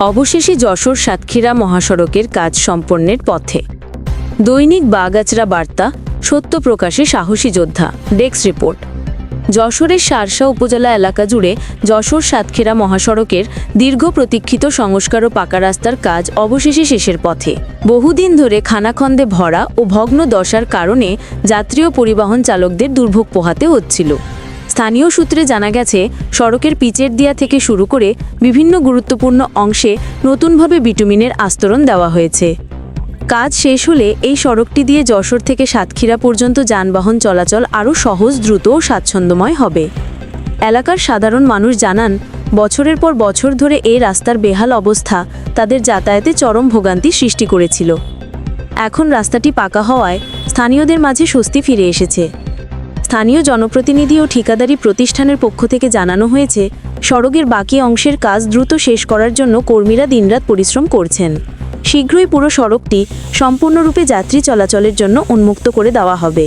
অবশেষে যশোর সাতক্ষীরা মহাসড়কের কাজ সম্পন্নের পথে। দৈনিক বাগাচরা বার্তা, সত্য প্রকাশে সাহসী যোদ্ধা ডেক্স রিপোর্ট। যশোরের সারসা উপজেলা এলাকা জুড়ে যশোর সাতক্ষীরা মহাসড়কের দীর্ঘ প্রতীক্ষিত সংস্কার ও পাকা রাস্তার কাজ অবশেষে শেষের পথে। বহুদিন ধরে খানাখন্দে ভরা ও ভগ্ন দশার কারণে যাত্রী ও পরিবহন চালকদের দুর্ভোগ পোহাতে হচ্ছিল। স্থানীয় সূত্রে জানা গেছে, সড়কের পিচের দিয়া থেকে শুরু করে বিভিন্ন গুরুত্বপূর্ণ অংশে নতুনভাবে বিটুমিনের আস্তরণ দেওয়া হয়েছে। কাজ শেষ হলে এই সড়কটি দিয়ে যশোর থেকে সাতক্ষীরা পর্যন্ত যানবাহন চলাচল আরও সহজ, দ্রুত ও স্বাচ্ছন্দ্যময় হবে। এলাকার সাধারণ মানুষ জানান, বছরের পর বছর ধরে এই রাস্তার বেহাল অবস্থা তাদের যাতায়াতে চরম ভোগান্তি সৃষ্টি করেছিল। এখন রাস্তাটি পাকা হওয়ায় স্থানীয়দের মাঝে স্বস্তি ফিরে এসেছে। স্থানীয় জনপ্রতিনিধি ও ঠিকাদারি প্রতিষ্ঠানের পক্ষ থেকে জানানো হয়েছে, সড়কের বাকি অংশের কাজ দ্রুত শেষ করার জন্য কর্মীরা দিনরাত পরিশ্রম করছেন। শীঘ্রই পুরো সড়কটি সম্পূর্ণরূপে যাত্রী চলাচলের জন্য উন্মুক্ত করে দেওয়া হবে।